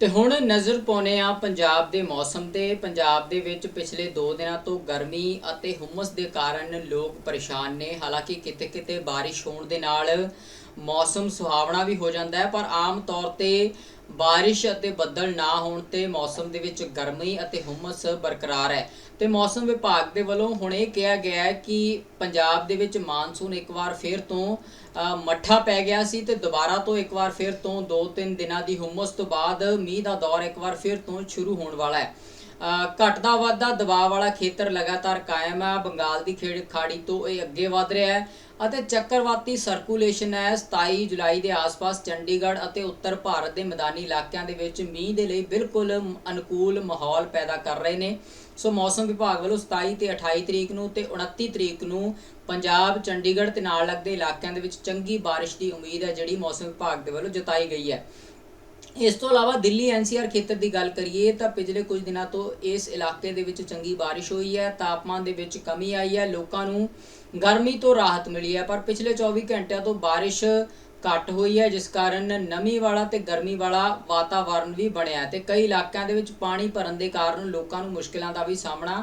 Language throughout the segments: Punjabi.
ਤੇ ਹੁਣ ਨਜ਼ਰ ਪਾਉਨੇ ਆ ਪੰਜਾਬ ਦੇ ਮੌਸਮ ਤੇ। ਪੰਜਾਬ ਦੇ ਵਿੱਚ ਪਿਛਲੇ 2 ਦਿਨਾਂ ਤੋਂ ਗਰਮੀ ਅਤੇ ਹੁਮਸ ਦੇ ਕਾਰਨ ਲੋਕ ਪਰੇਸ਼ਾਨ ਨੇ। ਹਾਲਾਂਕਿ ਕਿਤੇ-ਕਿਤੇ ਬਾਰਿਸ਼ ਹੋਣ ਦੇ ਨਾਲ ਮੌਸਮ ਸੁਹਾਵਣਾ ਵੀ ਹੋ ਜਾਂਦਾ ਹੈ, ਪਰ ਆਮ ਤੌਰ ਤੇ ਬਾਰਿਸ਼ ਅਤੇ ਬੱਦਲ ਨਾ ਹੋਣ ਤੇ ਮੌਸਮ ਦੇ ਵਿੱਚ ਗਰਮੀ ਅਤੇ ਹੁਮਸ ਬਰਕਰਾਰ ਹੈ। ਤੇ ਮੌਸਮ ਵਿਭਾਗ ਦੇ ਵੱਲੋਂ ਹੁਣ ਇਹ ਕਿਹਾ ਗਿਆ ਹੈ ਕਿ ਪੰਜਾਬ ਦੇ ਵਿੱਚ ਮਾਨਸੂਨ ਇੱਕ ਵਾਰ ਫਿਰ ਤੋਂ ਮੱਠਾ ਪੈ ਗਿਆ ਸੀ ਤੇ ਦੁਬਾਰਾ ਤੋਂ ਇੱਕ ਵਾਰ ਫਿਰ ਤੋਂ 2-3 ਦਿਨਾਂ ਦੀ ਹੁਮਸ ਤੋਂ ਬਾਅਦ ਮੀਂਹ ਦਾ ਦੌਰ ਇੱਕ ਵਾਰ ਫਿਰ ਤੋਂ ਸ਼ੁਰੂ ਹੋਣ ਵਾਲਾ ਹੈ। ਘਟਦਾ ਵੱਧਦਾ ਦਬਾਅ ਵਾਲਾ ਖੇਤਰ ਲਗਾਤਾਰ ਕਾਇਮ ਹੈ ਬੰਗਾਲ ਦੀ ਖੇੜ ਖਾੜੀ ਤੋਂ ਇਹ ਅੱਗੇ ਵਧ ਰਿਹਾ ਹੈ ਅਤੇ ਚੱਕਰਵਾਤੀ ਸਰਕੂਲੇਸ਼ਨ ਹੈ। 27 ਜੁਲਾਈ ਦੇ ਆਸ-ਪਾਸ ਚੰਡੀਗੜ੍ਹ ਅਤੇ ਉੱਤਰ ਭਾਰਤ ਦੇ ਮੈਦਾਨੀ ਇਲਾਕਿਆਂ ਦੇ ਵਿੱਚ ਮੀਂਹ ਦੇ ਲਈ ਬਿਲਕੁਲ ਅਨੁਕੂਲ ਮਾਹੌਲ ਪੈਦਾ ਕਰ ਰਹੇ ਨੇ। ਸੋ ਮੌਸਮ ਵਿਭਾਗ ਵੱਲੋਂ 27 ਤੇ 28 ਤਰੀਕ ਨੂੰ ਤੇ 29 ਤਰੀਕ ਨੂੰ ਪੰਜਾਬ, ਚੰਡੀਗੜ੍ਹ ਤੇ ਨਾਲ ਲੱਗਦੇ ਇਲਾਕਿਆਂ ਦੇ ਵਿੱਚ ਚੰਗੀ ਬਾਰਿਸ਼ ਦੀ ਉਮੀਦ ਹੈ, ਜਿਹੜੀ ਮੌਸਮ ਵਿਭਾਗ ਦੇ ਵੱਲੋਂ ਜਤਾਈ ਗਈ ਹੈ। ਇਸ ਤੋਂ ਇਲਾਵਾ ਦਿੱਲੀ ਐਨਸੀਆਰ ਖੇਤਰ ਦੀ ਗੱਲ ਕਰੀਏ ਤਾਂ ਪਿਛਲੇ ਕੁਝ ਦਿਨਾਂ ਤੋਂ ਇਸ ਇਲਾਕੇ ਦੇ ਵਿੱਚ ਚੰਗੀ ਬਾਰਿਸ਼ ਹੋਈ ਹੈ, ਤਾਪਮਾਨ ਦੇ ਵਿੱਚ ਕਮੀ ਆਈ ਹੈ, ਲੋਕਾਂ ਨੂੰ ਗਰਮੀ ਤੋਂ ਰਾਹਤ ਮਿਲੀ ਹੈ, ਪਰ ਪਿਛਲੇ 24 ਘੰਟਿਆਂ ਤੋਂ ਬਾਰਿਸ਼ ਘੱਟ ਹੋਈ ਹੈ, ਜਿਸ ਕਾਰਨ ਨਮੀ ਵਾਲਾ ਤੇ ਗਰਮੀ ਵਾਲਾ ਵਾਤਾਵਰਣ ਵੀ ਬਣਿਆ ਹੈ ਤੇ ਕਈ ਇਲਾਕਿਆਂ ਦੇ ਵਿੱਚ ਪਾਣੀ ਭਰਨ ਦੇ ਕਾਰਨ ਲੋਕਾਂ ਨੂੰ ਮੁਸ਼ਕਲਾਂ ਦਾ ਵੀ ਸਾਹਮਣਾ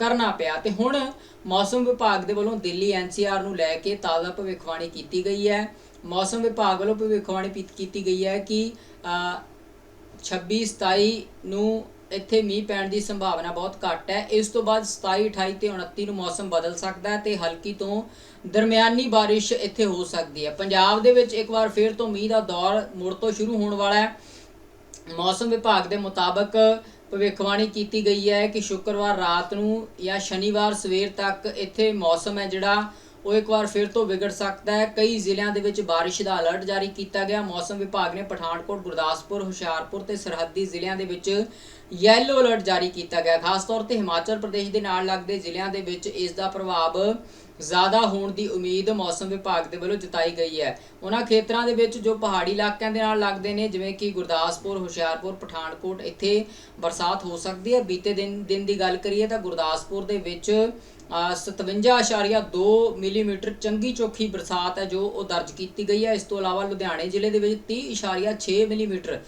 ਕਰਨਾ ਪਿਆ ਤੇ ਹੁਣ ਮੌਸਮ ਵਿਭਾਗ ਦੇ ਵੱਲੋਂ ਦਿੱਲੀ ਐਨਸੀਆਰ ਨੂੰ ਲੈ ਕੇ ਤਾਜ਼ਾ ਭਵਿੱਖਬਾਣੀ ਕੀਤੀ ਗਈ ਹੈ। ਮੌਸਮ ਵਿਭਾਗ ਵੱਲੋਂ ਭਵਿੱਖਬਾਣੀ ਪੀ- ਕੀਤੀ ਗਈ ਹੈ ਕਿ ਅ, 26 27 ਨੂੰ ਇੱਥੇ ਮੀਂਹ ਪੈਣ ਦੀ ਸੰਭਾਵਨਾ ਬਹੁਤ ਘੱਟ ਹੈ। ਇਸ ਤੋਂ ਬਾਅਦ 27 28 ਤੇ 29 ਨੂੰ ਮੌਸਮ ਬਦਲ ਸਕਦਾ ਹੈ ਤੇ ਹਲਕੀ ਤੋਂ ਦਰਮਿਆਨੀ ਬਾਰਿਸ਼ ਇੱਥੇ ਹੋ ਸਕਦੀ ਹੈ। ਪੰਜਾਬ ਦੇ ਵਿੱਚ ਇੱਕ ਵਾਰ ਫੇਰ ਤੋਂ ਮੀਂਹ ਦਾ ਦੌਰ ਮੁੜ ਤੋਂ ਸ਼ੁਰੂ ਹੋਣ ਵਾਲਾ ਹੈ। ਮੌਸਮ ਵਿਭਾਗ ਦੇ ਮੁਤਾਬਕ ਭਵਿੱਖਬਾਣੀ ਕੀਤੀ ਗਈ ਹੈ ਕਿ ਸ਼ੁੱਕਰਵਾਰ ਰਾਤ ਨੂੰ ਜਾਂ ਸ਼ਨੀਵਾਰ ਸਵੇਰ ਤੱਕ ਇੱਥੇ ਮੌਸਮ ਹੈ ਜਿਹੜਾ, ਉਹ ਇੱਕ ਵਾਰ ਫਿਰ ਤੋਂ ਵਿਗੜ ਸਕਦਾ ਹੈ। ਕਈ ਜ਼ਿਲ੍ਹਿਆਂ ਦੇ ਵਿੱਚ ਬਾਰਿਸ਼ ਦਾ ਅਲਰਟ ਜਾਰੀ ਕੀਤਾ ਗਿਆ। ਮੌਸਮ ਵਿਭਾਗ ਨੇ ਪਠਾਨਕੋਟ, ਗੁਰਦਾਸਪੁਰ, ਹੁਸ਼ਿਆਰਪੁਰ ਤੇ ਸਰਹੱਦੀ ਜ਼ਿਲ੍ਹਿਆਂ ਦੇ ਵਿੱਚ ਯੈਲੋ ਅਲਰਟ ਜਾਰੀ ਕੀਤਾ ਗਿਆ। ਖਾਸ ਤੌਰ ਤੇ ਹਿਮਾਚਲ ਪ੍ਰਦੇਸ਼ ਦੇ ਨਾਲ ਲੱਗਦੇ ਜ਼ਿਲ੍ਹਿਆਂ ਦੇ ਵਿੱਚ ਇਸ ਦਾ ਪ੍ਰਭਾਵ ਜ਼ਿਆਦਾ ਹੋਣ ਦੀ ਉਮੀਦ ਮੌਸਮ ਵਿਭਾਗ ਦੇ ਵੱਲੋਂ ਜਤਾਈ ਗਈ ਹੈ। ਉਹਨਾਂ ਖੇਤਰਾਂ ਦੇ ਵਿੱਚ ਜੋ ਪਹਾੜੀ ਇਲਾਕਿਆਂ ਦੇ ਨਾਲ ਲੱਗਦੇ ਨੇ ਜਿਵੇਂ ਕਿ ਗੁਰਦਾਸਪੁਰ ਹੁਸ਼ਿਆਰਪੁਰ ਪਠਾਨਕੋਟ ਇੱਥੇ ਬਰਸਾਤ ਹੋ ਸਕਦੀ ਹੈ। ਬੀਤੇ ਦਿਨ ਦਿਨ ਦੀ ਗੱਲ ਕਰੀਏ ਤਾਂ ਗੁਰਦਾਸਪੁਰ ਦੇ ਵਿੱਚ ਅ, 57.2 ਮਿਲੀਮੀਟਰ ਚੰਗੀ ਚੋਖੀ ਬਰਸਾਤ ਹੈ ਜੋ ਉਹ ਦਰਜ ਕੀਤੀ ਗਈ ਹੈ। ਇਸ ਤੋਂ ਇਲਾਵਾ ਲੁਧਿਆਣੇ ਜ਼ਿਲ੍ਹੇ ਦੇ ਵਿੱਚ 30.6 ਮਿਲੀਮੀਟਰ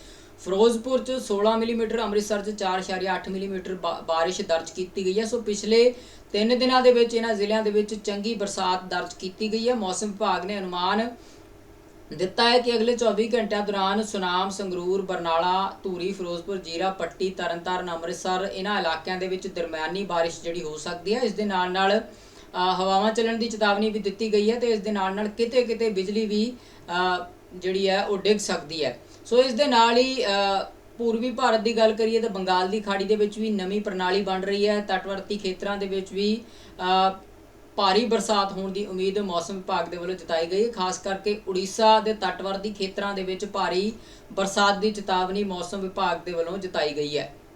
ਫਿਰੋਜ਼ਪੁਰ ਚ 16 ਮਿਲੀਮੀਟਰ, ਅੰਮ੍ਰਿਤਸਰ ਚ 4.8 ਮਿਲੀਮੀਟਰ ਬਾ- ਬਾਰਿਸ਼ ਦਰਜ ਕੀਤੀ ਗਈ ਹੈ। ਸੋ ਪਿਛਲੇ ਤਿੰਨ ਦਿਨਾਂ ਦੇ ਵਿੱਚ ਇਹਨਾਂ ਜ਼ਿਲ੍ਹਿਆਂ ਦੇ ਵਿੱਚ ਚੰਗੀ ਬਰਸਾਤ ਦਰਜ ਕੀਤੀ ਗਈ ਹੈ। ਮੌਸਮ ਵਿਭਾਗ ਨੇ ਅਨੁਮਾਨ ਦਿੱਤਾ ਹੈ ਕਿ ਅਗਲੇ 24 ਘੰਟਿਆਂ ਦੌਰਾਨ ਸੁਨਾਮ, ਸੰਗਰੂਰ, ਬਰਨਾਲਾ, ਧੂਰੀ, ਫਿਰੋਜ਼ਪੁਰ, ਜੀਰਾ, ਪੱਟੀ, ਤਰਨਤਾਰਨ, ਅੰਮ੍ਰਿਤਸਰ ਇਹਨਾਂ ਇਲਾਕਿਆਂ ਦੇ ਵਿੱਚ ਦਰਮਿਆਨੀ ਬਾਰਿਸ਼ ਜਿਹੜੀ ਹੋ ਸਕਦੀ ਹੈ। ਇਸ ਦੇ ਨਾਲ ਨਾਲ ਹਵਾਵਾਂ ਚੱਲਣ ਦੀ ਚੇਤਾਵਨੀ ਵੀ ਦਿੱਤੀ ਗਈ ਹੈ ਤੇ ਇਸ ਦੇ ਨਾਲ ਨਾਲ ਕਿਤੇ ਕਿਤੇ ਬਿਜਲੀ ਵੀ ਜਿਹੜੀ ਹੈ ਉਹ ਡਿੱਗ ਸਕਦੀ ਹੈ। ਸੋ ਇਸ ਦੇ ਨਾਲ ਹੀ ਪੂਰਬੀ ਭਾਰਤ ਦੀ ਗੱਲ ਕਰੀਏ ਤਾਂ ਬੰਗਾਲ ਦੀ ਖਾੜੀ ਦੇ ਵਿੱਚ ਵੀ ਨਵੀਂ ਪ੍ਰਣਾਲੀ ਬਣ ਰਹੀ ਹੈ। ਤਟਵਰਤੀ ਖੇਤਰਾਂ ਦੇ ਵਿੱਚ ਵੀ ਭਾਰੀ ਬਰਸਾਤ ਹੋਣ ਦੀ ਉਮੀਦ ਮੌਸਮ ਵਿਭਾਗ ਦੇ ਵੱਲੋਂ ਜਤਾਈ ਗਈ। ਹੈ ਖਾਸ ਕਰਕੇ ਉੜੀਸਾ ਦੇ ਤਟਵਰਤੀ ਖੇਤਰਾਂ ਦੇ ਵਿੱਚ ਭਾਰੀ ਬਰਸਾਤ ਦੀ ਚੇਤਾਵਨੀ ਮੌਸਮ ਵਿਭਾਗ ਦੇ ਵੱਲੋਂ ਜਤਾਈ ਗਈ ਹੈ।